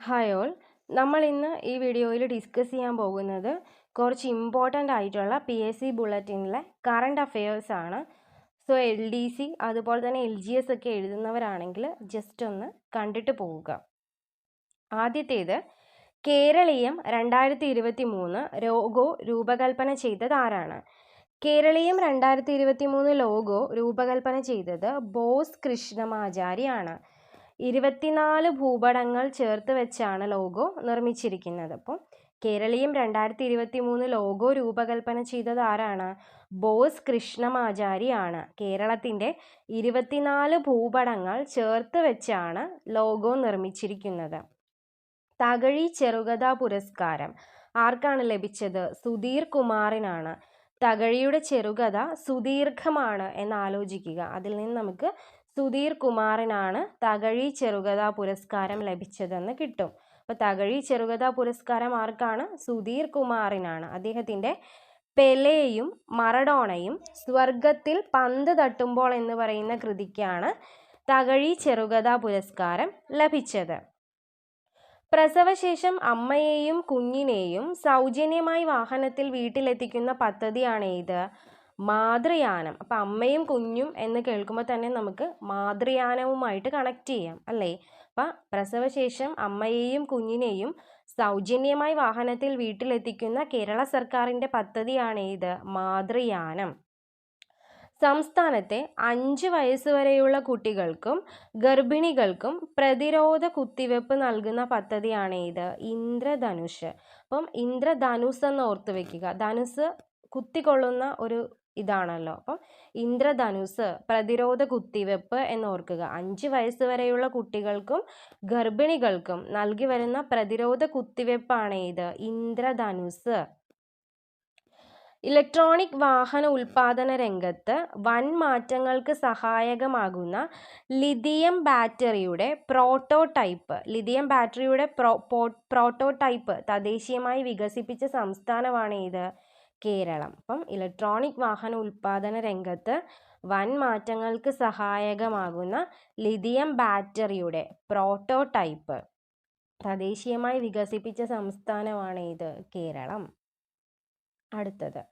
Hi all നമ്മൾ ഇന്ന് ഈ വീഡിയോയിൽ ഡിസ്കസ് ചെയ്യാൻ പോകുന്നത് കുറച്ച് ഇമ്പോർട്ടന്റ് ആയിട്ടുള്ള പി എസ് സി ബുള്ളറ്റിനിലെ കറണ്ട് അഫയേഴ്സ് ആണ്. സോ എൽ ഡി സി അതുപോലെ തന്നെ എൽ ജി എസ് ഒക്കെ എഴുതുന്നവരാണെങ്കിൽ ജസ്റ്റ് ഒന്ന് കണ്ടിട്ട് പോവുക. ആദ്യത്തേത് കേരളീയം രണ്ടായിരത്തി ഇരുപത്തി മൂന്ന് ലോഗോ രൂപകൽപ്പന ചെയ്തത് ആരാണ്? കേരളീയം രണ്ടായിരത്തി ഇരുപത്തി മൂന്ന് ലോഗോ രൂപകൽപ്പന ചെയ്തത് ബോസ് കൃഷ്ണമാചാരി ആണ് ഇരുപത്തിനാല് ഭൂപടങ്ങൾ ചേർത്ത് വെച്ചാണ് ലോഗോ നിർമ്മിച്ചിരിക്കുന്നത്. അപ്പോൾ കേരളീയം രണ്ടായിരത്തി ഇരുപത്തി മൂന്ന് ലോഗോ രൂപകൽപ്പന ചെയ്തത് ആരാണ്? ബോസ് കൃഷ്ണമാചാരി ആണ് കേരളത്തിന്റെ ഇരുപത്തിനാല് ഭൂപടങ്ങൾ ചേർത്ത് വെച്ചാണ് ലോഗോ നിർമ്മിച്ചിരിക്കുന്നത്. തകഴി ചെറുകഥാ പുരസ്കാരം ആർക്കാണ് ലഭിച്ചത്? സുധീർ കുമാറിനാണ്. തകഴിയുടെ ചെറുകഥ സുദീർഘമാണ് എന്ന് ആലോചിക്കുക അതിൽ നിന്ന് നമുക്ക് സുധീർ കുമാറിനാണ് തകഴി ചെറുകഥാ പുരസ്കാരം ലഭിച്ചതെന്ന് കിട്ടും. അപ്പോൾ തകഴി ചെറുകഥാ പുരസ്കാരം ആർക്കാണ്? സുധീർ കുമാറിനാണ്. അദ്ദേഹത്തിന്റെ പെലെയും മറഡോണയും സ്വർഗത്തിൽ പന്ത് തട്ടുമ്പോൾ എന്ന് പറയുന്ന കൃതിക്കാണ് തകഴി ചെറുകഥാ പുരസ്കാരം ലഭിച്ചത്. പ്രസവശേഷം അമ്മയെയും കുഞ്ഞിനെയും സൗജന്യമായി വാഹനത്തിൽ വീട്ടിലെത്തിക്കുന്ന പദ്ധതിയാണ് ഇത് മാതൃയാനം. അപ്പം അമ്മയും കുഞ്ഞും എന്ന് കേൾക്കുമ്പോൾ തന്നെ നമുക്ക് മാതൃയാനവുമായിട്ട് കണക്ട് ചെയ്യാം അല്ലേ? അപ്പം പ്രസവശേഷം അമ്മയെയും കുഞ്ഞിനെയും സൗജന്യമായി വാഹനത്തിൽ വീട്ടിലെത്തിക്കുന്ന കേരള സർക്കാരിന്റെ പദ്ധതിയാണ് ഇത് മാതൃയാനം. സംസ്ഥാനത്തെ അഞ്ച് വയസ്സ് വരെയുള്ള കുട്ടികൾക്കും ഗർഭിണികൾക്കും പ്രതിരോധ കുത്തിവെപ്പ് നൽകുന്ന പദ്ധതിയാണ് ഇത് ഇന്ദ്രധനുഷ്. അപ്പം ഇന്ദ്രധനുസ് എന്ന് ഓർത്ത് വെക്കുക. ധനുസ് കുത്തിക്കൊള്ളുന്ന ഒരു ഇതാണല്ലോ. അപ്പം ഇന്ദ്രധനുസ് പ്രതിരോധ കുത്തിവെപ്പ് എന്ന് ഓർക്കുക. അഞ്ച് വയസ്സ് വരെയുള്ള കുട്ടികൾക്കും ഗർഭിണികൾക്കും നൽകി വരുന്ന പ്രതിരോധ കുത്തിവെപ്പാണ് ഇത്. ഇന്ദ്രധനുസ് ഇലക്ട്രോണിക് വാഹന ഉൽപാദന രംഗത്ത് വൻ മാറ്റങ്ങൾക്ക് സഹായകമാകുന്ന ലിഥിയം ബാറ്ററിയുടെ പ്രോട്ടോടൈപ്പ്. ലിഥിയം ബാറ്ററിയുടെ പ്രോ പ്രോട്ടോടൈപ്പ് തദ്ദേശീയമായി വികസിപ്പിച്ച സംസ്ഥാനമാണ് ഇത് കേരളം. അപ്പം ഇലക്ട്രോണിക് വാഹന ഉൽപാദന രംഗത്ത് വൻ മാറ്റങ്ങൾക്ക് സഹായകമാകുന്ന ലിഥിയം ബാറ്ററിയുടെ പ്രോട്ടോടൈപ്പ് തദ്ദേശീയമായി വികസിപ്പിച്ച സംസ്ഥാനമാണ് ഇത് കേരളം. അടുത്തത്.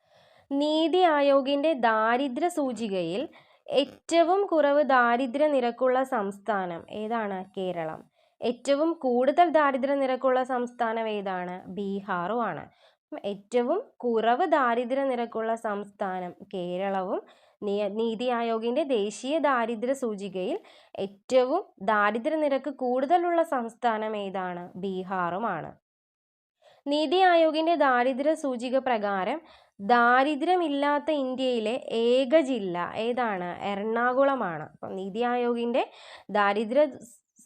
നീതി ആയോഗിന്റെ ദാരിദ്ര്യ സൂചികയിൽ ഏറ്റവും കുറവ് ദാരിദ്ര്യ നിരക്കുള്ള സംസ്ഥാനം ഏതാണ് കേരളം? ഏറ്റവും കൂടുതൽ ദാരിദ്ര്യ നിരക്കുള്ള സംസ്ഥാനം ഏതാണ് ബീഹാറുമാണ് ഏറ്റവും കുറവ് ദാരിദ്ര്യ നിരക്കുള്ള സംസ്ഥാനം കേരളവും നീതി ആയോഗിന്റെ ദേശീയ ദാരിദ്ര്യ സൂചികയിൽ ഏറ്റവും ദാരിദ്ര്യ നിരക്ക് കൂടുതലുള്ള സംസ്ഥാനം ഏതാണ്? ബീഹാറുമാണ്. നീതി ആയോഗിന്റെ ദാരിദ്ര്യ സൂചിക പ്രകാരം ദാരിദ്ര്യമില്ലാത്ത ഇന്ത്യയിലെ ഏക ജില്ല ഏതാണ്? എറണാകുളമാണ്. അപ്പം നീതി ആയോഗിന്റെ ദാരിദ്ര്യ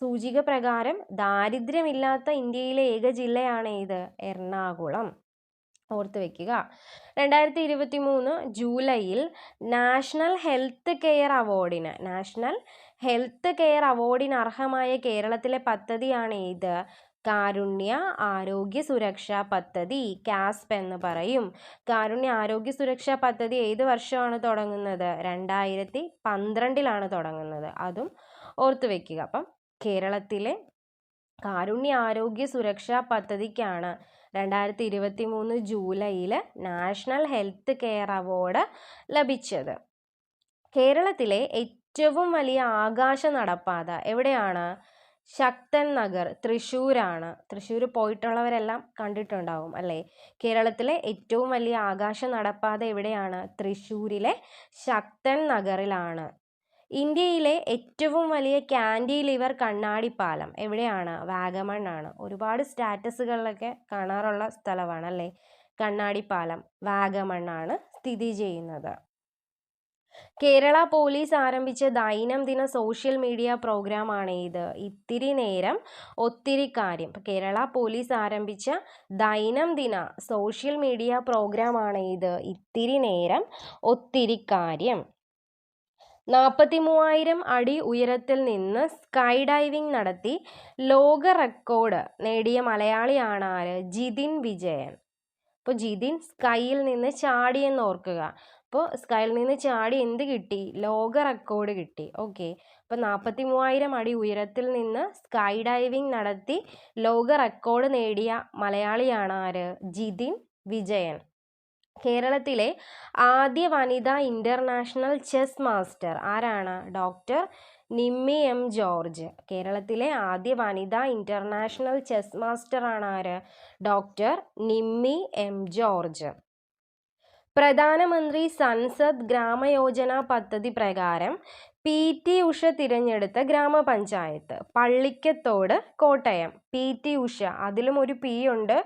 സൂചിക പ്രകാരം ദാരിദ്ര്യമില്ലാത്ത ഇന്ത്യയിലെ ഏക ജില്ലയാണ് ഏത്? എറണാകുളം. ഓർത്ത് വെക്കുക. രണ്ടായിരത്തി ഇരുപത്തി മൂന്ന് ജൂലൈയിൽ നാഷണൽ ഹെൽത്ത് കെയർ അവാർഡിന് നാഷണൽ ഹെൽത്ത് കെയർ അവാർഡിന് അർഹമായ കേരളത്തിലെ പദ്ധതിയാണ് ഇത്. കാരുണ്യ ആരോഗ്യ സുരക്ഷാ പദ്ധതി കാസ്പ് എന്ന് പറയും. കാരുണ്യ ആരോഗ്യ സുരക്ഷാ പദ്ധതി ഏത് വർഷമാണ് തുടങ്ങുന്നത്? രണ്ടായിരത്തി പന്ത്രണ്ടിലാണ് തുടങ്ങുന്നത്. അതും ഓർത്ത് വെക്കുക. അപ്പം കേരളത്തിലെ കാരുണ്യ ആരോഗ്യ സുരക്ഷാ പദ്ധതിക്കാണ് രണ്ടായിരത്തി ഇരുപത്തി മൂന്ന് ജൂലൈയിൽ നാഷണൽ ഹെൽത്ത് കെയർ അവാർഡ് ലഭിച്ചത്. കേരളത്തിലെ ഏറ്റവും വലിയ ആകാശ നടപ്പാത എവിടെയാണ്? ശക്തൻ നഗർ തൃശ്ശൂരാണ്. തൃശ്ശൂർ പോയിട്ടുള്ളവരെല്ലാം കണ്ടിട്ടുണ്ടാവും അല്ലേ? കേരളത്തിലെ ഏറ്റവും വലിയ ആകാശ നടപ്പാത എവിടെയാണ്? തൃശ്ശൂരിലെ ശക്തൻ നഗറിലാണ്. ഇന്ത്യയിലെ ഏറ്റവും വലിയ കാൻഡി ലിവർ കണ്ണാടി പാലം എവിടെയാണ്? വാഗമൺ ആണ് ഒരുപാട് സ്റ്റാറ്റസുകളിലൊക്കെ കാണാറുള്ള സ്ഥലമാണ് അല്ലേ കണ്ണാടിപ്പാലം. വാഗമൺ ആണ് സ്ഥിതി ചെയ്യുന്നത്. കേരള പോലീസ് ആരംഭിച്ച ദൈനംദിന സോഷ്യൽ മീഡിയ പ്രോഗ്രാമാണ് ഇത്. ഇത്തിരി നേരം ഒത്തിരി കാര്യം. കേരള പോലീസ് ആരംഭിച്ച ദൈനംദിന സോഷ്യൽ മീഡിയ പ്രോഗ്രാമാണ് ഇത്. ഇത്തിരി നേരം ഒത്തിരി കാര്യം. നാൽപ്പത്തി മൂവായിരം അടി ഉയരത്തിൽ നിന്ന് സ്കൈ ഡൈവിംഗ് നടത്തി ലോക റെക്കോർഡ് നേടിയ മലയാളിയാണ് ആര് ജിതിൻ വിജയൻ. അപ്പോൾ ജിതിൻ സ്കൈയിൽ നിന്ന് ചാടിയെന്ന് ഓർക്കുക. അപ്പോൾ സ്കൈയിൽ നിന്ന് ചാടി എന്ത് കിട്ടി? ലോക റെക്കോർഡ് കിട്ടി. ഓക്കെ. അപ്പോൾ നാൽപ്പത്തി മൂവായിരം അടി ഉയരത്തിൽ നിന്ന് സ്കൈ ഡൈവിംഗ് നടത്തി ലോക റെക്കോർഡ് നേടിയ മലയാളിയാണ് ആര് ജിതിൻ വിജയൻ. കേരളത്തിലെ ആദ്യ വനിതാ ഇന്റർനാഷണൽ ചെസ് മാസ്റ്റർ ആരാണ്? Doctor Nimmi M George. കേരളത്തിലെ ആദ്യ വനിതാ ഇന്റർനാഷണൽ ചെസ് മാസ്റ്റർ ആണ് ആര്? Doctor Nimmi M George. പ്രധാനമന്ത്രി സൻസദ് ഗ്രാമയോജന പദ്ധതി പ്രകാരം പി ടി ഉഷ തിരഞ്ഞെടുത്ത ഗ്രാമപഞ്ചായത്ത് പള്ളിക്കത്തോട് കോട്ടയം. പി ടി ഉഷ അതിലും ഒരു പി ഉണ്ട്.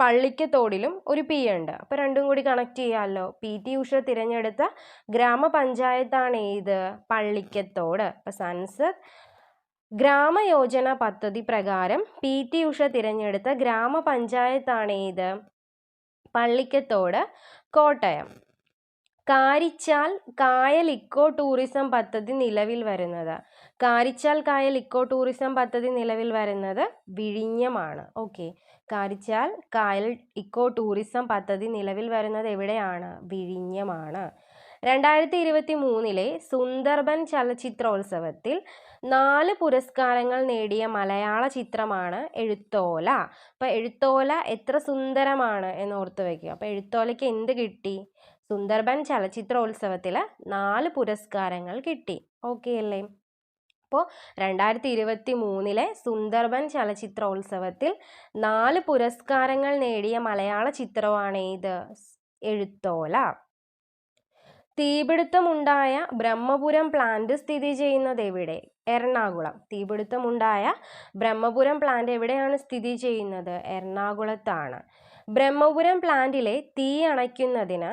പള്ളിക്കത്തോടിലും ഒരു പി ഉണ്ട്. അപ്പോൾ രണ്ടും കൂടി കണക്ട് ചെയ്യാമല്ലോ പി ടി ഉഷ തിരഞ്ഞെടുത്ത ഗ്രാമപഞ്ചായത്താണ് ഏത്? പള്ളിക്കത്തോട് അപ്പോൾ സൻസദ് ഗ്രാമയോജന പദ്ധതി പ്രകാരം പി ടി ഉഷ തിരഞ്ഞെടുത്ത ഗ്രാമപഞ്ചായത്താണ് ഏത്? പള്ളിക്കത്തോട് കോട്ടയം. കാരിച്ചാൽ കായൽ ഇക്കോ ടൂറിസം പദ്ധതി നിലവിൽ വരുന്നത്. കാരിച്ചാൽ കായൽ ഇക്കോ ടൂറിസം പദ്ധതി നിലവിൽ വരുന്നത് വിഴിഞ്ഞമാണ്. ഓക്കെ കാരിച്ചാൽ കായൽ ഇക്കോ ടൂറിസം പദ്ധതി നിലവിൽ വരുന്നത് എവിടെയാണ്? വിഴിഞ്ഞമാണ്. രണ്ടായിരത്തി ഇരുപത്തി മൂന്നിലെ സുന്ദർബൻ ചലച്ചിത്രോത്സവത്തിൽ നാല് പുരസ്കാരങ്ങൾ നേടിയ മലയാള ചിത്രമാണ് എഴുത്തോല. അപ്പം എഴുത്തോല എത്ര സുന്ദരമാണ് എന്ന് ഓർത്ത് വയ്ക്കുക അപ്പം എഴുത്തോലയ്ക്ക് എന്ത് കിട്ടി? സുന്ദർബൻ ചലച്ചിത്രോത്സവത്തിൽ നാല് പുരസ്കാരങ്ങൾ കിട്ടി. ഓക്കെ അല്ലേ? അപ്പോൾ രണ്ടായിരത്തി ഇരുപത്തി മൂന്നിലെ സുന്ദർബൻ ചലച്ചിത്രോത്സവത്തിൽ നാല് പുരസ്കാരങ്ങൾ നേടിയ മലയാള ചിത്രമാണ് ഏത് എഴുത്തോല. തീപിടുത്തമുണ്ടായ ബ്രഹ്മപുരം പ്ലാന്റ് സ്ഥിതി ചെയ്യുന്നത് എവിടെ? എറണാകുളം. തീപിടുത്തമുണ്ടായ ബ്രഹ്മപുരം പ്ലാന്റ് എവിടെയാണ് സ്ഥിതി ചെയ്യുന്നത്? എറണാകുളത്താണ്. ബ്രഹ്മപുരം പ്ലാന്റിലെ തീ അണയ്ക്കുന്നതിന്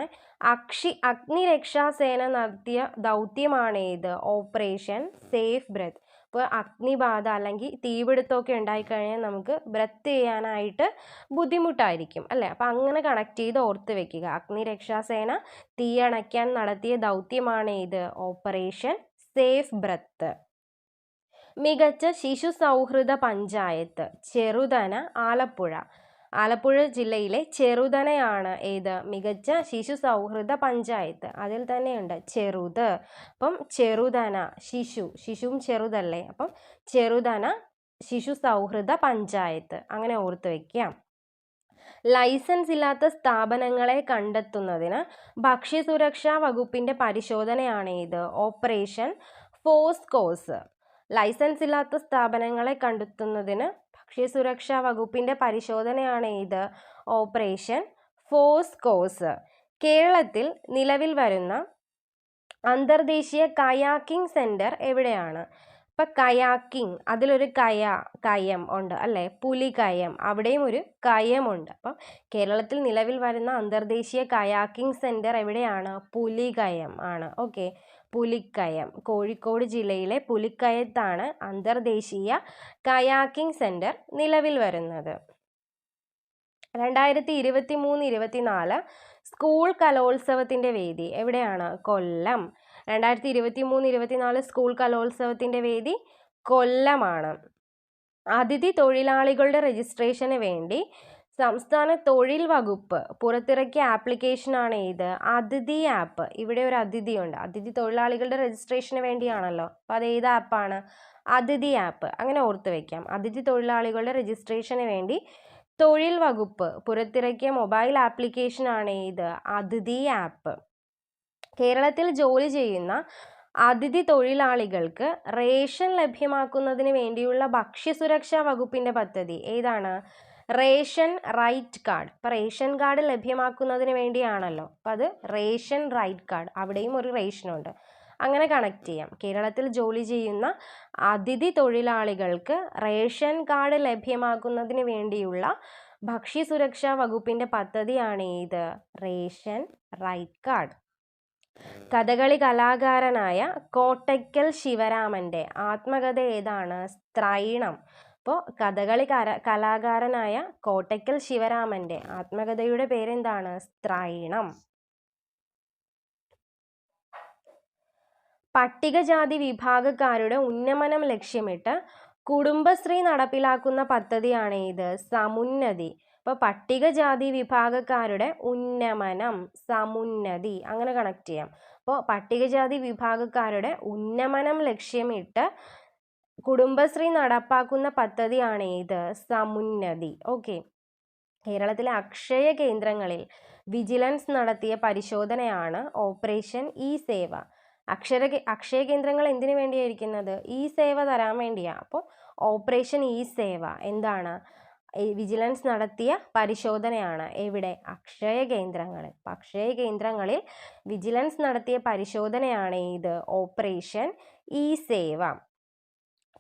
അക്ഷി അഗ്നിരക്ഷാസേന നടത്തിയ ദൗത്യമാണ് ഏത് ഓപ്പറേഷൻ സേഫ് ബ്രത്ത്. ഇപ്പോൾ അഗ്നിബാധ അല്ലെങ്കിൽ തീപിടുത്തമൊക്കെ ഉണ്ടായിക്കഴിഞ്ഞാൽ നമുക്ക് ബ്രത്ത് ചെയ്യാനായിട്ട് ബുദ്ധിമുട്ടായിരിക്കും അല്ലേ? അപ്പം അങ്ങനെ കണക്ട് ചെയ്ത് ഓർത്ത് വെക്കുക. അഗ്നിരക്ഷാസേന തീയണയ്ക്കാൻ നടത്തിയ ദൗത്യമാണ് ഏത് ഓപ്പറേഷൻ സേഫ് ബ്രത്ത്. മികച്ച ശിശു സൗഹൃദ പഞ്ചായത്ത് ചെറുതന ആലപ്പുഴ. ആലപ്പുഴ ജില്ലയിലെ ചെറുതനയാണ് ഏത്? മികച്ച ശിശു സൗഹൃദ പഞ്ചായത്ത്. അതിൽ തന്നെയുണ്ട് ചെറുത്. അപ്പം ചെറുതന ശിശു. ശിശുവും ചെറുതല്ലേ? അപ്പം ചെറുതന ശിശു സൗഹൃദ പഞ്ചായത്ത്. അങ്ങനെ ഓർത്ത് വയ്ക്കാം ലൈസൻസ് ഇല്ലാത്ത സ്ഥാപനങ്ങളെ കണ്ടെത്തുന്നതിന് ഭക്ഷ്യസുരക്ഷാ വകുപ്പിന്റെ പരിശോധനയാണ് ഇത് ഓപ്പറേഷൻ ഫോഴ്സ് കോഴ്സ് ലൈസൻസ് ഇല്ലാത്ത സ്ഥാപനങ്ങളെ കണ്ടെത്തുന്നതിന് ഭക്ഷ്യസുരക്ഷാ വകുപ്പിന്റെ പരിശോധനയാണ് ഇത്. Operation force course. കേരളത്തിൽ നിലവിൽ വരുന്ന അന്തർദേശീയ കയാക്കിംഗ് സെന്റർ എവിടെയാണ്? ഇപ്പം കയാക്കിംഗ് അതിലൊരു കയ കയം ഉണ്ട് അല്ലേ? പുലി കയം അവിടെയും ഒരു കയമുണ്ട് അപ്പം കേരളത്തിൽ നിലവിൽ വരുന്ന അന്തർദേശീയ കയാക്കിംഗ് സെന്റർ എവിടെയാണ്? പുലി കയം ആണ്. ഓക്കെ. പുലിക്കയം. കോഴിക്കോട് ജില്ലയിലെ പുലിക്കയത്താണ് അന്തർദേശീയ കയാക്കിംഗ് സെന്റർ നിലവിൽ വരുന്നത്. രണ്ടായിരത്തി ഇരുപത്തി മൂന്ന് ഇരുപത്തിനാല് സ്കൂൾ കലോത്സവത്തിന്റെ വേദി എവിടെയാണ്? കൊല്ലം. രണ്ടായിരത്തി ഇരുപത്തി മൂന്ന് ഇരുപത്തിനാല് സ്കൂൾ കലോത്സവത്തിന്റെ വേദി കൊല്ലമാണ്. അതിഥി തൊഴിലാളികളുടെ രജിസ്ട്രേഷന് വേണ്ടി സംസ്ഥാന തൊഴിൽ വകുപ്പ് പുറത്തിറക്കിയ ആപ്ലിക്കേഷനാണ് ഇത്. അതിഥി ആപ്പ് ഇവിടെ ഒരു അതിഥിയുണ്ട് അതിഥി തൊഴിലാളികളുടെ രജിസ്ട്രേഷന് വേണ്ടിയാണല്ലോ. അപ്പോൾ അത് ഏത് ആപ്പാണ് അതിഥി ആപ്പ് അങ്ങനെ ഓർത്ത് വയ്ക്കാം അതിഥി തൊഴിലാളികളുടെ രജിസ്ട്രേഷന് വേണ്ടി തൊഴിൽ വകുപ്പ് പുറത്തിറക്കിയ മൊബൈൽ ആപ്ലിക്കേഷനാണ് ഇത്. അതിഥി ആപ്പ് കേരളത്തിൽ ജോലി ചെയ്യുന്ന അതിഥി തൊഴിലാളികൾക്ക് റേഷൻ ലഭ്യമാക്കുന്നതിന് വേണ്ടിയുള്ള ഭക്ഷ്യസുരക്ഷാ വകുപ്പിന്റെ പദ്ധതി ഏതാണ്? Ration right card. ഇപ്പം റേഷൻ കാർഡ് ലഭ്യമാക്കുന്നതിന് വേണ്ടിയാണല്ലോ. അപ്പം അത് റേഷൻ റൈറ്റ് കാർഡ്. അവിടെയും ഒരു റേഷനുണ്ട്. അങ്ങനെ കണക്ട് ചെയ്യാം. കേരളത്തിൽ ജോലി ചെയ്യുന്ന അതിഥി തൊഴിലാളികൾക്ക് റേഷൻ കാർഡ് ലഭ്യമാക്കുന്നതിന് വേണ്ടിയുള്ള ഭക്ഷ്യ സുരക്ഷാ വകുപ്പിന്റെ പദ്ധതിയാണ് ഏത് റേഷൻ റൈറ്റ് കാർഡ്. കഥകളി കലാകാരനായ കോട്ടയ്ക്കൽ ശിവരാമന്റെ ആത്മകഥ ഏതാണ്? സ്ത്രൈണം. അപ്പോൾ കഥകളി കര കലാകാരനായ കോട്ടയ്ക്കൽ ശിവരാമന്റെ ആത്മകഥയുടെ പേരെന്താണ്? സ്ത്രൈണം. പട്ടികജാതി വിഭാഗക്കാരുടെ ഉന്നമനം ലക്ഷ്യമിട്ട് കുടുംബശ്രീ നടപ്പിലാക്കുന്ന പദ്ധതിയാണ് ഇത് സമുന്നതി. അപ്പോൾ പട്ടികജാതി വിഭാഗക്കാരുടെ ഉന്നമനം സമുന്നതി അങ്ങനെ കണക്ട് ചെയ്യാം. അപ്പോൾ പട്ടികജാതി വിഭാഗക്കാരുടെ ഉന്നമനം ലക്ഷ്യമിട്ട് കുടുംബശ്രീ നടപ്പാക്കുന്ന പദ്ധതിയാണ് ഏത് സമുന്നതി. ഓക്കെ. കേരളത്തിലെ അക്ഷയ കേന്ദ്രങ്ങളിൽ വിജിലൻസ് നടത്തിയ പരിശോധനയാണ് ഓപ്പറേഷൻ ഇ സേവ. അക്ഷര അക്ഷയ കേന്ദ്രങ്ങൾ എന്തിനു വേണ്ടിയായിരിക്കുന്നത്? ഇ സേവ തരാൻ വേണ്ടിയാണ് അപ്പോൾ ഓപ്പറേഷൻ ഇ സേവ എന്താണ്? വിജിലൻസ് നടത്തിയ പരിശോധനയാണ് എവിടെ? അക്ഷയ കേന്ദ്രങ്ങളിൽ. അക്ഷയ കേന്ദ്രങ്ങളിൽ വിജിലൻസ് നടത്തിയ പരിശോധനയാണ് ഇത്. Operation E Seva.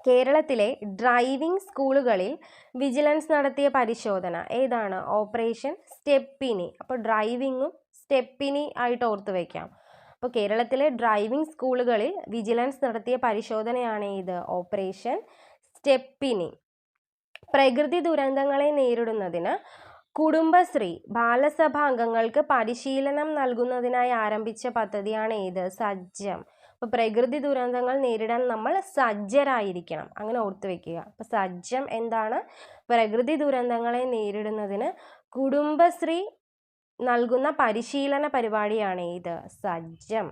കേരളത്തിലെ ഡ്രൈവിംഗ് സ്കൂളുകളിൽ വിജിലൻസ് നടത്തിയ പരിശോധന ഏതാണ്? Operation stepney. അപ്പോൾ ഡ്രൈവിങ്ങും സ്റ്റെപ്പിനി ആയിട്ട് ഓർത്ത് വയ്ക്കാം അപ്പോൾ കേരളത്തിലെ ഡ്രൈവിംഗ് സ്കൂളുകളിൽ വിജിലൻസ് നടത്തിയ പരിശോധനയാണ് ഇത്. Operation stepney. പ്രകൃതി ദുരന്തങ്ങളെ നേരിടുന്നതിന് കുടുംബശ്രീ ബാലസഭാംഗങ്ങൾക്ക് പരിശീലനം നൽകുന്നതിനായി ആരംഭിച്ച പദ്ധതിയാണ് ഏത് സജ്ജം. അപ്പോൾ പ്രകൃതി ദുരന്തങ്ങൾ നേരിടാൻ നമ്മൾ സജ്ജരായിരിക്കണം. അങ്ങനെ ഓർത്ത് വെക്കുക. അപ്പോൾ സജ്ജം എന്താണ്? പ്രകൃതി ദുരന്തങ്ങളെ നേരിടുന്നതിന് കുടുംബശ്രീ നൽകുന്ന പരിശീലന പരിപാടിയാണ് ഇത്. സജ്ജം.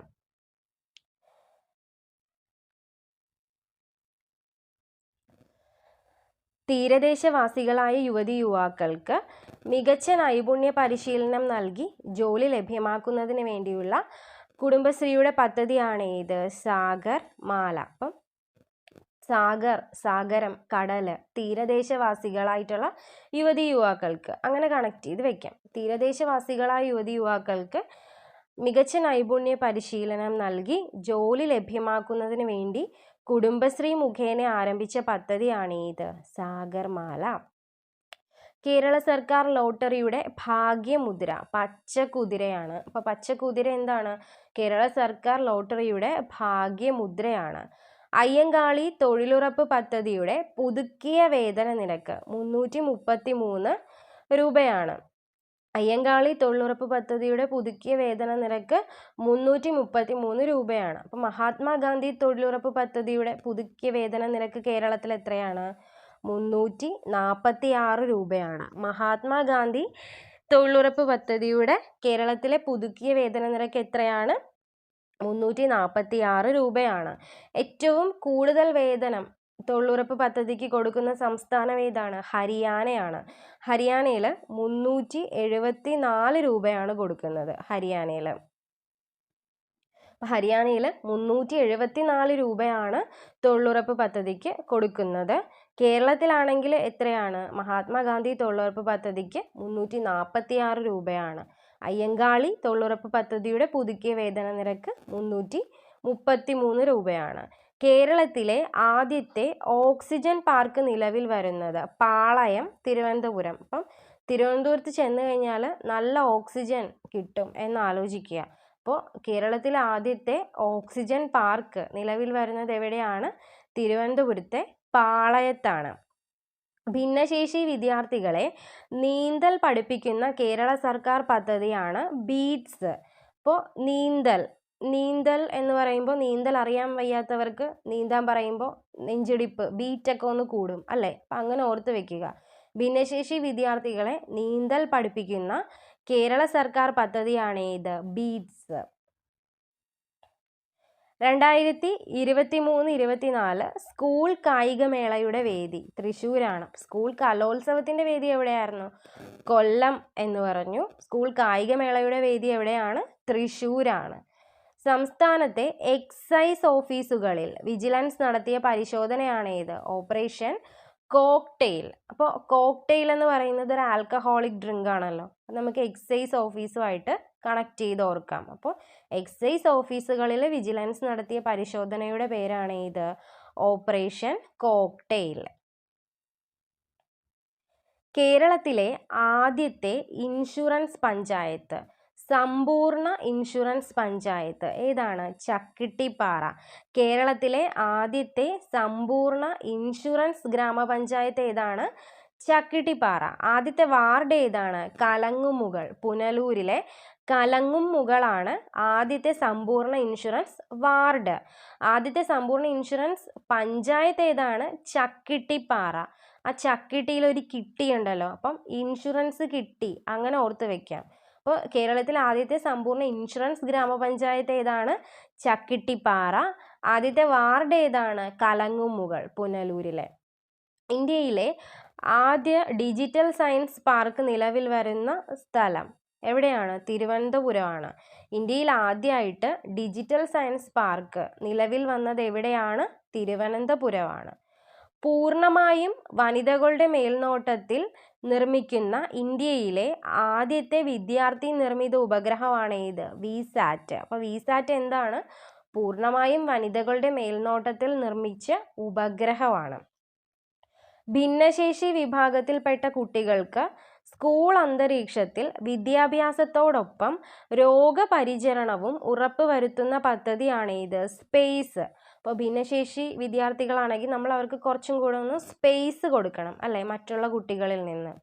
തീരദേശവാസികളായ യുവതി യുവാക്കൾക്ക് മികച്ച നൈപുണ്യ പരിശീലനം നൽകി ജോലി ലഭ്യമാക്കുന്നതിന് വേണ്ടിയുള്ള കുടുംബശ്രീയുടെ പദ്ധതിയാണ് ഏത് സാഗർ മാല. അപ്പം സാഗർ സാഗരം കടൽ തീരദേശവാസികളായിട്ടുള്ള യുവതി യുവാക്കൾക്ക് അങ്ങനെ കണക്ട് ചെയ്ത് വെക്കാം. തീരദേശവാസികളായ യുവതി യുവാക്കൾക്ക് മികച്ച നൈപുണ്യ പരിശീലനം നൽകി ജോലി ലഭ്യമാക്കുന്നതിന് വേണ്ടി കുടുംബശ്രീ മുഖേന ആരംഭിച്ച പദ്ധതിയാണ് ഇത്. സാഗർമാല കേരള സർക്കാർ ലോട്ടറിയുടെ ഭാഗ്യമുദ്ര പച്ചക്കുതിരയാണ്. അപ്പോൾ പച്ചക്കുതിര എന്താണ്? കേരള സർക്കാർ ലോട്ടറിയുടെ ഭാഗ്യമുദ്രയാണ്. അയ്യങ്കാളി തൊഴിലുറപ്പ് പദ്ധതിയുടെ പുതുക്കിയ വേതന നിരക്ക് മുന്നൂറ്റി മുപ്പത്തി മൂന്ന് രൂപയാണ്. അയ്യങ്കാളി തൊഴിലുറപ്പ് പദ്ധതിയുടെ പുതുക്കിയ വേതന നിരക്ക് മുന്നൂറ്റി മുപ്പത്തി മൂന്ന് രൂപയാണ്. അപ്പം മഹാത്മാഗാന്ധി തൊഴിലുറപ്പ് പദ്ധതിയുടെ പുതുക്കിയ വേതന നിരക്ക് കേരളത്തിൽ എത്രയാണ്? മുന്നൂറ്റി നാൽപ്പത്തി ആറ് രൂപയാണ്. മഹാത്മാഗാന്ധി തൊഴിലുറപ്പ് പദ്ധതിയുടെ കേരളത്തിലെ പുതുക്കിയ വേതന നിരക്ക് എത്രയാണ്? മുന്നൂറ്റി നാൽപ്പത്തി ആറ് രൂപയാണ്. ഏറ്റവും കൂടുതൽ വേതനം തൊഴിലുറപ്പ് പദ്ധതിക്ക് കൊടുക്കുന്ന സംസ്ഥാനം ഏതാണ്? ഹരിയാനയാണ്. ഹരിയാനയിൽ മുന്നൂറ്റി എഴുപത്തി നാല് രൂപയാണ് കൊടുക്കുന്നത് ഹരിയാനയിൽ ഹരിയാനയിൽ മുന്നൂറ്റി എഴുപത്തി നാല് രൂപയാണ് തൊഴിലുറപ്പ് പദ്ധതിക്ക് കൊടുക്കുന്നത്. കേരളത്തിലാണെങ്കിൽ എത്രയാണ്? മഹാത്മാഗാന്ധി തൊഴിലുറപ്പ് പദ്ധതിക്ക് മുന്നൂറ്റി നാൽപ്പത്തി ആറ് രൂപയാണ്. അയ്യങ്കാളി തൊഴിലുറപ്പ് പദ്ധതിയുടെ പുതുക്കിയ വേതന നിരക്ക് മുന്നൂറ്റി മുപ്പത്തി മൂന്ന് രൂപയാണ്. കേരളത്തിലെ ആദ്യത്തെ ഓക്സിജൻ പാർക്ക് നിലവിൽ വരുന്നത് പാളയം തിരുവനന്തപുരം. അപ്പം തിരുവനന്തപുരത്ത് ചെന്ന് കഴിഞ്ഞാൽ നല്ല ഓക്സിജൻ കിട്ടും എന്ന് ആലോചിക്കുക അപ്പോൾ കേരളത്തിലെ ആദ്യത്തെ ഓക്സിജൻ പാർക്ക് നിലവിൽ വരുന്നത് എവിടെയാണ്? തിരുവനന്തപുരത്തെ പാളയത്താണ്. ഭിന്നശേഷി വിദ്യാർത്ഥികളെ നീന്തൽ പഠിപ്പിക്കുന്ന കേരള സർക്കാർ പദ്ധതിയാണ് ബീറ്റ്സ് അപ്പോൾ നീന്തൽ നീന്തൽ എന്ന് പറയുമ്പോൾ നീന്തൽ അറിയാൻ വയ്യാത്തവർക്ക് നീന്താൻ പറയുമ്പോൾ നെഞ്ചിടിപ്പ് ബീറ്റൊക്കെ ഒന്ന് കൂടും അല്ലേ? അപ്പം അങ്ങനെ ഓർത്ത് വെക്കുക. ഭിന്നശേഷി വിദ്യാർത്ഥികളെ നീന്തൽ പഠിപ്പിക്കുന്ന കേരള സർക്കാർ പദ്ധതിയാണ് ഏത് ബീറ്റ്സ് രണ്ടായിരത്തി ഇരുപത്തി മൂന്ന് ഇരുപത്തിനാല് സ്കൂൾ കായികമേളയുടെ വേദി തൃശ്ശൂരാണ് സ്കൂൾ കലോത്സവത്തിന്റെ വേദി എവിടെയായിരുന്നു? കൊല്ലം എന്ന് പറഞ്ഞു. സ്കൂൾ കായികമേളയുടെ വേദി എവിടെയാണ്? തൃശ്ശൂരാണ് സംസ്ഥാനത്തെ എക്സൈസ് ഓഫീസുകളിൽ വിജിലൻസ് നടത്തിയ പരിശോധനയാണ് ഇത്. Operation cocktail. അപ്പോൾ കോക്ടെയിൽ എന്ന് പറയുന്നത് ഒരു ആൽക്കഹോളിക് ഡ്രിങ്ക് ആണല്ലോ. നമുക്ക് എക്സൈസ് ഓഫീസുമായിട്ട് കണക്ട് ചെയ്ത് ഓർക്കാം. അപ്പോൾ എക്സൈസ് ഓഫീസുകളിൽ വിജിലൻസ് നടത്തിയ പരിശോധനയുടെ പേരാണ് ഇത്. ഓപ്പറേഷൻ കോക്ടെയിൽ കേരളത്തിലെ ആദ്യത്തെ ഇൻഷുറൻസ് പഞ്ചായത്ത്. സമ്പൂർണ ഇൻഷുറൻസ് പഞ്ചായത്ത്. ഏതാണ്? ചക്കിട്ടിപ്പാറ. കേരളത്തിലെ ആദ്യത്തെ സമ്പൂർണ ഇൻഷുറൻസ് ഗ്രാമപഞ്ചായത്ത് ഏതാണ്? ചക്കിട്ടിപ്പാറ. ആദ്യത്തെ വാർഡ് ഏതാണ്? കലങ്ങുമുകൾ പുനലൂരിലെ കലങ്ങുമുകളാണ് ആദ്യത്തെ സമ്പൂർണ ഇൻഷുറൻസ് വാർഡ്. ആദ്യത്തെ സമ്പൂർണ ഇൻഷുറൻസ് പഞ്ചായത്ത് ഏതാണ്? ചക്കിട്ടിപ്പാറ. ആ ചക്കിട്ടിയിൽ ഒരു കിട്ടി ഉണ്ടല്ലോ. അപ്പം ഇൻഷുറൻസ് കിട്ടി. അങ്ങനെ ഓർത്ത് വെക്കാം. അപ്പോൾ കേരളത്തിൽ ആദ്യത്തെ സമ്പൂർണ ഇൻഷുറൻസ് ഗ്രാമപഞ്ചായത്ത് ഏതാണ്? ചക്കിട്ടിപ്പാറ. ആദ്യത്തെ വാർഡ് ഏതാണ്? കലങ്ങുമുകൾ പുനലൂരിലെ. ഇന്ത്യയിലെ ആദ്യ ഡിജിറ്റൽ സയൻസ് പാർക്ക് നിലവിൽ വരുന്ന സ്ഥലം. എവിടെയാണ്? തിരുവനന്തപുരമാണ്. ഇന്ത്യയിൽ ആദ്യമായിട്ട് ഡിജിറ്റൽ സയൻസ് പാർക്ക് നിലവിൽ വന്നത് എവിടെയാണ്? തിരുവനന്തപുരമാണ്. പൂർണമായും വനിതകളുടെ മേൽനോട്ടത്തിൽ നിർമ്മിക്കുന്ന ഇന്ത്യയിലെ ആദ്യത്തെ വിദ്യാർത്ഥി നിർമ്മിത ഉപഗ്രഹമാണ് ഏത്? വിസാറ്റ്. അപ്പോൾ വിസാറ്റ് എന്താണ്? പൂർണമായും വനിതകളുടെ മേൽനോട്ടത്തിൽ നിർമ്മിച്ച ഉപഗ്രഹമാണ്. ഭിന്നശേഷി വിഭാഗത്തിൽപ്പെട്ട കുട്ടികൾക്ക് സ്കൂൾ അന്തരീക്ഷത്തിൽ വിദ്യാഭ്യാസത്തോടൊപ്പം രോഗപരിചരണവും ഉറപ്പുവരുത്തുന്ന പദ്ധതിയാണ് ഇത് സ്പേസ്. അപ്പോൾ ഭിന്നശേഷി വിദ്യാർത്ഥികളാണെങ്കിൽ നമ്മൾ അവർക്ക് കുറച്ചും കൂടെ ഒന്ന് സ്പേസ് കൊടുക്കണം അല്ലേ മറ്റുള്ള കുട്ടികളിൽ നിന്ന്.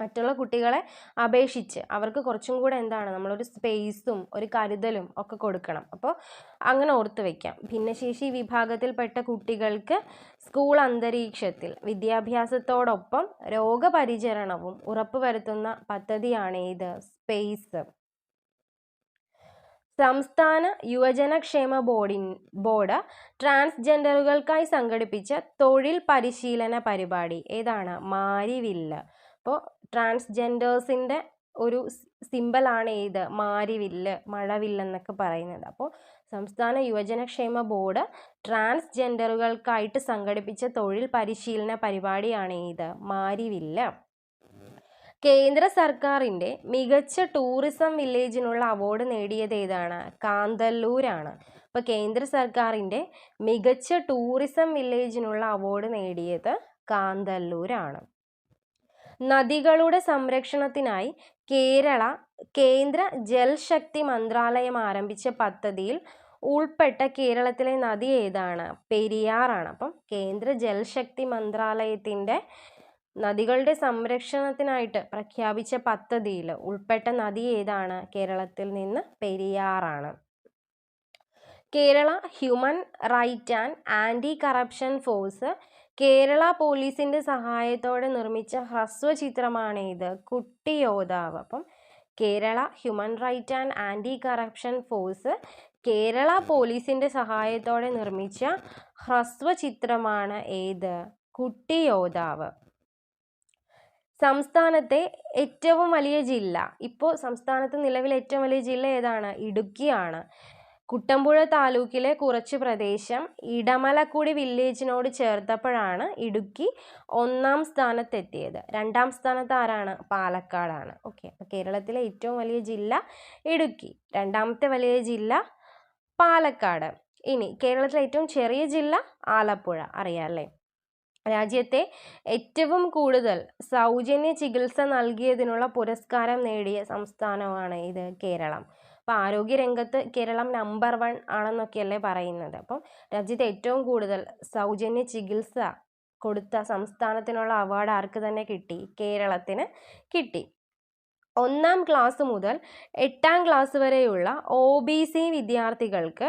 മറ്റുള്ള കുട്ടികളെ അപേക്ഷിച്ച് അവർക്ക് കുറച്ചും കൂടെ എന്താണ് നമ്മളൊരു സ്പേസും ഒരു കരുതലും ഒക്കെ കൊടുക്കണം. അപ്പോൾ അങ്ങനെ ഓർത്ത് വയ്ക്കാം ഭിന്നശേഷി വിഭാഗത്തിൽപ്പെട്ട കുട്ടികൾക്ക് സ്കൂൾ അന്തരീക്ഷത്തിൽ വിദ്യാഭ്യാസത്തോടൊപ്പം രോഗപരിചരണവും ഉറപ്പുവരുത്തുന്ന പദ്ധതിയാണ് ഇത്. സ്പേസ് സംസ്ഥാന യുവജനക്ഷേമ ബോർഡിൻ ബോർഡ് ട്രാൻസ്ജെൻഡറുകൾക്കായി സംഘടിപ്പിച്ച തൊഴിൽ പരിശീലന പരിപാടി. ഏതാണ്? മാരിവില്ല. അപ്പോൾ ട്രാൻസ്ജെൻഡേഴ്സിന്റെ ഒരു സിമ്പലാണ് ഏത് മാരിവില്ല് മഴവില്ലെന്നൊക്കെ പറയുന്നത്. അപ്പോൾ സംസ്ഥാന യുവജനക്ഷേമ ബോർഡ് ട്രാൻസ്ജെൻഡറുകൾക്കായിട്ട് സംഘടിപ്പിച്ച തൊഴിൽ പരിശീലന പരിപാടിയാണ് ഏത് മാരിവില്ല. കേന്ദ്ര സർക്കാരിന്റെ മികച്ച ടൂറിസം വില്ലേജിനുള്ള അവാർഡ് നേടിയത് ഏതാണ്? കാന്തല്ലൂരാണ്. അപ്പോൾ കേന്ദ്ര സർക്കാരിന്റെ മികച്ച ടൂറിസം വില്ലേജിനുള്ള അവാർഡ് നേടിയത് കാന്തല്ലൂരാണ്. നദികളുടെ സംരക്ഷണത്തിനായി കേരള കേന്ദ്ര ജൽശക്തി മന്ത്രാലയം ആരംഭിച്ച പദ്ധതിയിൽ ഉൾപ്പെട്ട കേരളത്തിലെ നദി ഏതാണ്? പെരിയാറാണ്. അപ്പം കേന്ദ്ര ജൽശക്തി മന്ത്രാലയത്തിന്റെ നദികളുടെ സംരക്ഷണത്തിനായിട്ട് പ്രഖ്യാപിച്ച പദ്ധതിയിൽ ഉൾപ്പെട്ട നദി ഏതാണ്? കേരളത്തിൽ നിന്ന് പെരിയാറാണ്. Kerala human right and anti corruption force Kerala പോലീസിന്റെ സഹായത്തോടെ നിർമ്മിച്ച ഹ്രസ്വചിത്രമാണ് ഇത് കുട്ടി യോദ്ധാവ്. അപ്പം Kerala human right and anti corruption force Kerala പോലീസിന്റെ സഹായത്തോടെ നിർമ്മിച്ച ഹ്രസ്വചിത്രമാണ് ഏത്? കുട്ടി യോദ്ധാവ്. സംസ്ഥാനത്തെ ഏറ്റവും വലിയ ജില്ല. ഇപ്പോൾ സംസ്ഥാനത്ത് നിലവിൽ ഏറ്റവും വലിയ ജില്ല ഏതാണ്? ഇടുക്കിയാണ്. കുട്ടമ്പുഴ താലൂക്കിലെ കുറച്ച് പ്രദേശം ഇടമലക്കുടി വില്ലേജിനോട് ചേർത്തപ്പോഴാണ് ഇടുക്കി ഒന്നാം സ്ഥാനത്തെത്തിയത്. രണ്ടാം സ്ഥാനത്ത് ആരാണ്? പാലക്കാടാണ്. ഓക്കെ കേരളത്തിലെ ഏറ്റവും വലിയ ജില്ല ഇടുക്കി. രണ്ടാമത്തെ വലിയ ജില്ല പാലക്കാട്. ഇനി കേരളത്തിലെ ഏറ്റവും ചെറിയ ജില്ല ആലപ്പുഴ. അറിയാമല്ലേ രാജ്യത്തെ ഏറ്റവും കൂടുതൽ സൗജന്യ ചികിത്സ നൽകിയതിനുള്ള പുരസ്കാരം നേടിയ സംസ്ഥാനമാണ് ഇത് കേരളം. അപ്പോൾ ആരോഗ്യരംഗത്ത് കേരളം നമ്പർ വൺ ആണെന്നൊക്കെയല്ലേ പറയുന്നത്. അപ്പം രാജ്യത്ത് ഏറ്റവും കൂടുതൽ സൗജന്യ ചികിത്സ കൊടുത്ത സംസ്ഥാനത്തിനുള്ള അവാർഡ് ആർക്ക് തന്നെ കിട്ടി? കേരളത്തിന് കിട്ടി. ഒന്നാം ക്ലാസ് മുതൽ എട്ടാം ക്ലാസ് വരെയുള്ള ഒ ബി സി വിദ്യാർത്ഥികൾക്ക്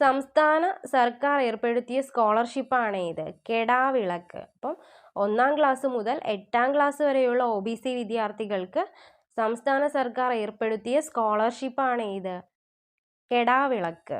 സംസ്ഥാന സർക്കാർ ഏർപ്പെടുത്തിയ സ്കോളർഷിപ്പാണ് ഇത്. കെടാവിളക്ക് അപ്പം ഒന്നാം ക്ലാസ് മുതൽ എട്ടാം ക്ലാസ് വരെയുള്ള ഒ ബി സി വിദ്യാർത്ഥികൾക്ക് സംസ്ഥാന സർക്കാർ ഏർപ്പെടുത്തിയ സ്കോളർഷിപ്പാണ് ഇത്. കെടാവിളക്ക്.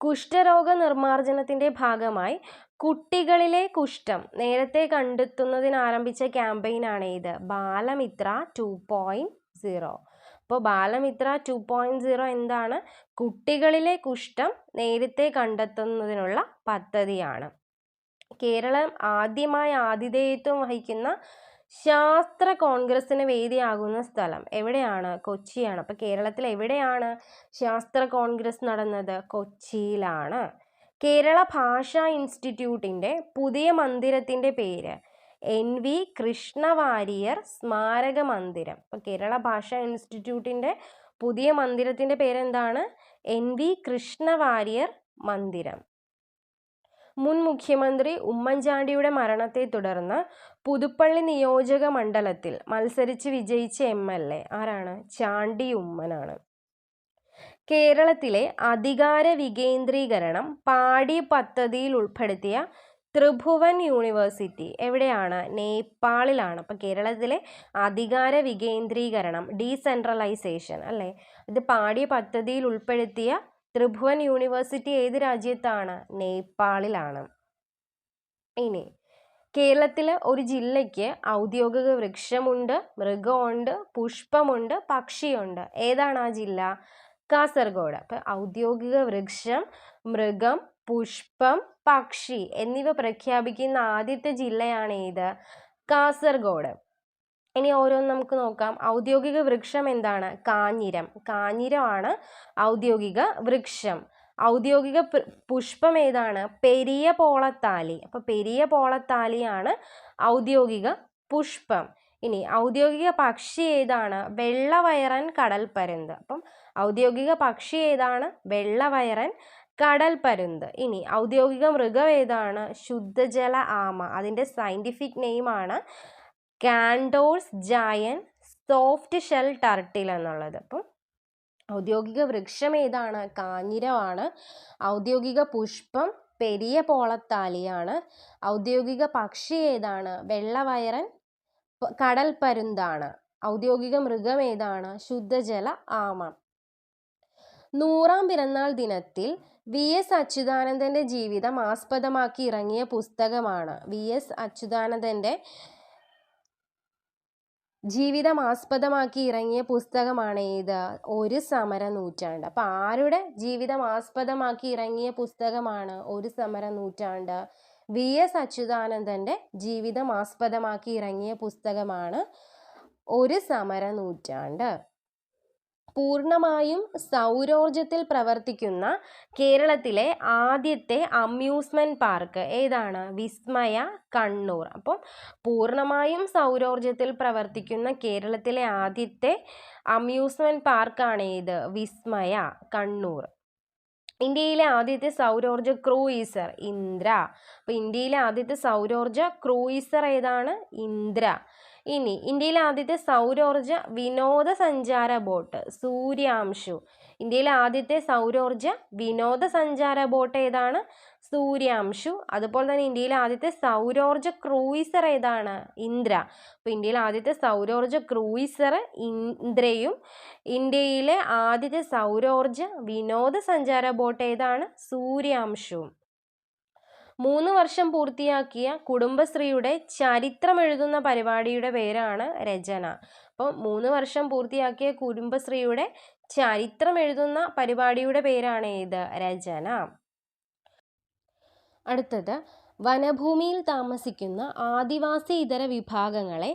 കുഷ്ഠരോഗ നിർമ്മാർജനത്തിന്റെ ഭാഗമായി കുട്ടികളിലെ കുഷ്ഠം നേരത്തെ കണ്ടെത്തുന്നതിന് ആരംഭിച്ച ക്യാമ്പയിനാണ് ഇത്. ബാലമിത്ര ടു പോയിന്റ് സീറോ അപ്പോൾ ബാലമിത്ര ടു പോയിന്റ് സീറോ എന്താണ്? കുട്ടികളിലെ കുഷ്ഠം നേരത്തെ കണ്ടെത്തുന്നതിനുള്ള പദ്ധതിയാണ്. കേരളം ആദ്യമായി ആതിഥേയത്വം വഹിക്കുന്ന ശാസ്ത്ര കോൺഗ്രസ്സിന് വേദിയാകുന്ന സ്ഥലം എവിടെയാണ്? കൊച്ചിയാണ്. അപ്പോൾ കേരളത്തിൽ എവിടെയാണ് ശാസ്ത്ര കോൺഗ്രസ് നടന്നത്? കൊച്ചിയിലാണ്. കേരള ഭാഷാ ഇൻസ്റ്റിറ്റ്യൂട്ടിന്റെ പുതിയ മന്ദിരത്തിന്റെ പേര് എൻ വി കൃഷ്ണവാര്യർ സ്മാരക മന്ദിരം. അപ്പോൾ കേരള ഭാഷാ ഇൻസ്റ്റിറ്റ്യൂട്ടിന്റെ പുതിയ മന്ദിരത്തിന്റെ പേരെന്താണ്? എൻ വി കൃഷ്ണവാര്യർ മന്ദിരം. മുൻ മുഖ്യമന്ത്രി ഉമ്മൻചാണ്ടിയുടെ മരണത്തെ തുടർന്ന് പുതുപ്പള്ളി നിയോജക മണ്ഡലത്തിൽ മത്സരിച്ച് വിജയിച്ച എം എൽ എ ആരാണ്? ചാണ്ടി ഉമ്മനാണ്. കേരളത്തിലെ അധികാര വികേന്ദ്രീകരണം പാടി പദ്ധതിയിൽ ഉൾപ്പെടുത്തിയ ത്രിഭുവൻ യൂണിവേഴ്സിറ്റി എവിടെയാണ്? നേപ്പാളിലാണ്. അപ്പം കേരളത്തിലെ അധികാര വികേന്ദ്രീകരണം ഡീസെൻട്രലൈസേഷൻ അല്ലേ? ഇത് പാഠ്യ പദ്ധതിയിൽ ഉൾപ്പെടുത്തിയ ത്രിഭുവൻ യൂണിവേഴ്സിറ്റി ഏത് രാജ്യത്താണ്? നേപ്പാളിലാണ്. ഇനി കേരളത്തിലെ ഒരു ജില്ലയ്ക്ക് ഔദ്യോഗിക വൃക്ഷമുണ്ട് മൃഗമുണ്ട് പുഷ്പമുണ്ട് പക്ഷിയുണ്ട്. ഏതാണ് ആ ജില്ല? കാസർഗോഡ്. അപ്പം ഔദ്യോഗിക വൃക്ഷം മൃഗം പുഷ്പം പക്ഷി എന്നിവ പ്രഖ്യാപിക്കുന്ന ആദ്യത്തെ ജില്ലയാണ് ഏത്? കാസർഗോഡ്. ഇനി ഓരോന്ന് നമുക്ക് നോക്കാം. ഔദ്യോഗിക വൃക്ഷം എന്താണ്? കാഞ്ഞിരം. കാഞ്ഞിരമാണ് ഔദ്യോഗിക വൃക്ഷം. ഔദ്യോഗിക പുഷ്പം ഏതാണ്? പെരിയ പോളത്താലി. അപ്പോൾ പെരിയ പോളത്താലിയാണ് ഔദ്യോഗിക പുഷ്പം. ഇനി ഔദ്യോഗിക പക്ഷി ഏതാണ്? വെള്ളവയറൻ കടൽപ്പരുന്ത് അപ്പം ഔദ്യോഗിക പക്ഷി ഏതാണ്? വെള്ളവയറൻ കടൽപ്പരുന്ത് ഇനി ഔദ്യോഗിക മൃഗം ഏതാണ്? ശുദ്ധജല ആമ. അതിന്റെ scientific നെയിമാണ് Cantor's giant soft shell turtle എന്നുള്ളത്. അപ്പം ഔദ്യോഗിക വൃക്ഷം ഏതാണ്? കാഞ്ഞിരമാണ്. ഔദ്യോഗിക പുഷ്പം പെരിയ പോളത്താലിയാണ്. ഔദ്യോഗിക പക്ഷി ഏതാണ്? വെള്ളവയറൻ കടൽ പരുന്താണ്. ഔദ്യോഗിക മൃഗം ഏതാണ്? ശുദ്ധജല ആമ. നൂറാം പിറന്നാൾ ദിനത്തിൽ വി. എസ്. അച്യുതാനന്ദന്റെ ജീവിതം ആസ്പദമാക്കി ഇറങ്ങിയ പുസ്തകമാണ്. വി. എസ്. അച്യുതാനന്ദന്റെ ജീവിതം ആസ്പദമാക്കി ഇറങ്ങിയ പുസ്തകമാണ് ഏത് ഒരു സമര നൂറ്റാണ്ട് അപ്പം ആരുടെ ജീവിതം ആസ്പദമാക്കി ഇറങ്ങിയ പുസ്തകമാണ് ഒരു സമര നൂറ്റാണ്ട് വി. എസ്. അച്യുതാനന്ദന്റെ ജീവിതം ആസ്പദമാക്കി ഇറങ്ങിയ പുസ്തകമാണ് ഒരു സമര നൂറ്റാണ്ട് പൂർണമായും സൗരോർജത്തിൽ പ്രവർത്തിക്കുന്ന കേരളത്തിലെ ആദ്യത്തെ അമ്യൂസ്മെന്റ് പാർക്ക്. ഏതാണ്? വിസ്മയ കണ്ണൂർ. അപ്പം പൂർണമായും സൗരോർജത്തിൽ പ്രവർത്തിക്കുന്ന കേരളത്തിലെ ആദ്യത്തെ അമ്യൂസ്മെന്റ് പാർക്കാണ് ഏത് വിസ്മയ കണ്ണൂർ. ഇന്ത്യയിലെ ആദ്യത്തെ സൗരോർജ ക്രൂയിസർ ഇന്ദ്ര. അപ്പോൾ ഇന്ത്യയിലെ ആദ്യത്തെ സൗരോർജ ക്രൂയിസർ ഏതാണ്? ഇന്ദ്ര. ഇനി ഇന്ത്യയിലെ ആദ്യത്തെ സൗരോർജ വിനോദസഞ്ചാര ബോട്ട് സൂര്യാംശു. ഇന്ത്യയിലെ ആദ്യത്തെ സൗരോർജ വിനോദസഞ്ചാര ബോട്ട് ഏതാണ്? സൂര്യാംശു. അതുപോലെ തന്നെ ഇന്ത്യയിലെ ആദ്യത്തെ സൗരോർജ ക്രൂയിസർ ഏതാണ്? ഇന്ദ്ര. അപ്പോൾ ഇന്ത്യയിലെ ആദ്യത്തെ സൗരോർജ ക്രൂയിസർ ഇന്ദ്രയും ഇന്ത്യയിലെ ആദ്യത്തെ സൗരോർജ വിനോദസഞ്ചാര ബോട്ട് ഏതാണ്? സൂര്യാംശുവും മൂന്ന് വർഷം പൂർത്തിയാക്കിയ കുടുംബശ്രീയുടെ ചരിത്രമെഴുതുന്ന പരിപാടിയുടെ പേരാണ് രചന. അപ്പോൾ മൂന്ന് വർഷം പൂർത്തിയാക്കിയ കുടുംബശ്രീയുടെ ചരിത്രമെഴുതുന്ന പരിപാടിയുടെ പേരാണ് ഏത് രചന. അടുത്തത് വനഭൂമിയിൽ താമസിക്കുന്ന ആദിവാസി ഇതര വിഭാഗങ്ങളെ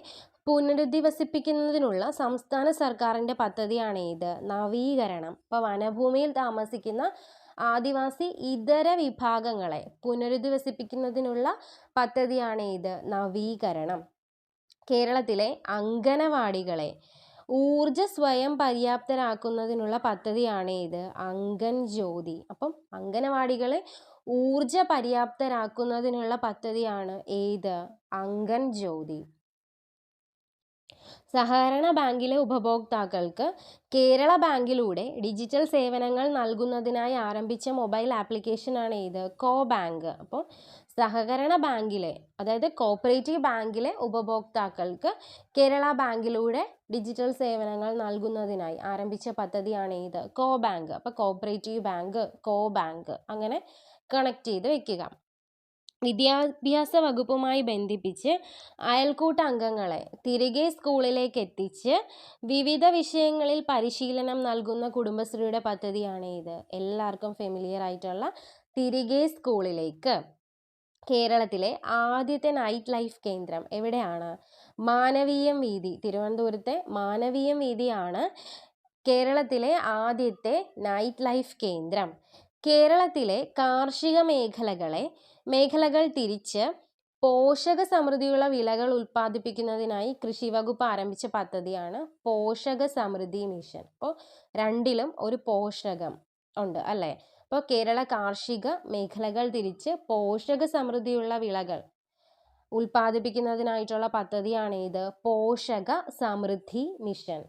പുനരധിവസിപ്പിക്കുന്നതിനുള്ള സംസ്ഥാന സർക്കാരിന്റെ പദ്ധതിയാണ് ഏത് നവീകരണം. ഇപ്പോൾ വനഭൂമിയിൽ താമസിക്കുന്ന ആദിവാസി ഇതര വിഭാഗങ്ങളെ പുനരധിവസിപ്പിക്കുന്നതിനുള്ള പദ്ധതിയാണ് ഇത്. നവീകരണം. കേരളത്തിലെ അങ്കനവാടികളെ ഊർജ സ്വയം പര്യാപ്തരാക്കുന്നതിനുള്ള പദ്ധതിയാണ് ഇത്. അങ്കൻ ജ്യോതി. അപ്പം അങ്കനവാടികളെ ഊർജ പര്യാപ്തരാക്കുന്നതിനുള്ള പദ്ധതിയാണ് ഏത്? അങ്കൻ ജ്യോതി. സഹകരണ ബാങ്കിലെ ഉപഭോക്താക്കൾക്ക് കേരള ബാങ്കിലൂടെ ഡിജിറ്റൽ സേവനങ്ങൾ നൽകുന്നതിനായി ആരംഭിച്ച മൊബൈൽ ആപ്ലിക്കേഷനാണ് ഇത് കോ ബാങ്ക്. അപ്പോൾ സഹകരണ ബാങ്കിലെ അതായത് കോപ്പറേറ്റീവ് ബാങ്കിലെ ഉപഭോക്താക്കൾക്ക് കേരള ബാങ്കിലൂടെ ഡിജിറ്റൽ സേവനങ്ങൾ നൽകുന്നതിനായി ആരംഭിച്ച പദ്ധതിയാണ് ഇത് കോ ബാങ്ക്. അപ്പോൾ കോപ്പറേറ്റീവ് ബാങ്ക് കോ ബാങ്ക്. അങ്ങനെ കണക്ട് ചെയ്ത് വെക്കുക. വിദ്യാഭ്യാസ വകുപ്പുമായി ബന്ധിപ്പിച്ച് അയൽക്കൂട്ട അംഗങ്ങളെ തിരികെ സ്കൂളിലേക്ക് എത്തിച്ച് വിവിധ വിഷയങ്ങളിൽ പരിശീലനം നൽകുന്ന കുടുംബശ്രീയുടെ പദ്ധതിയാണ് ഇത്. എല്ലാവർക്കും ഫെമിലിയർ ആയിട്ടുള്ള തിരികെ സ്കൂളിലേക്ക്. കേരളത്തിലെ ആദ്യത്തെ നൈറ്റ് ലൈഫ് കേന്ദ്രം എവിടെയാണ്? മാനവീയം വീതി തിരുവനന്തപുരത്തെ മാനവീയം വീതിയാണ് കേരളത്തിലെ ആദ്യത്തെ നൈറ്റ് ലൈഫ് കേന്ദ്രം. കേരളത്തിലെ കാർഷിക മേഖലകളെ മേഖലകൾ തിരിച്ച് പോഷക സമൃദ്ധിയുള്ള വിളകൾ ഉൽപ്പാദിപ്പിക്കുന്നതിനായി കൃഷി വകുപ്പ് ആരംഭിച്ച പദ്ധതിയാണ് പോഷക സമൃദ്ധി മിഷൻ. അപ്പോൾ രണ്ടിലും ഒരു പോഷകം ഉണ്ട് അല്ലേ? അപ്പോൾ കേരള കാർഷിക മേഖലകൾ തിരിച്ച് പോഷക സമൃദ്ധിയുള്ള വിളകൾ ഉൽപ്പാദിപ്പിക്കുന്നതിനായിട്ടുള്ള പദ്ധതിയാണ് ഇത് പോഷക സമൃദ്ധി മിഷൻ.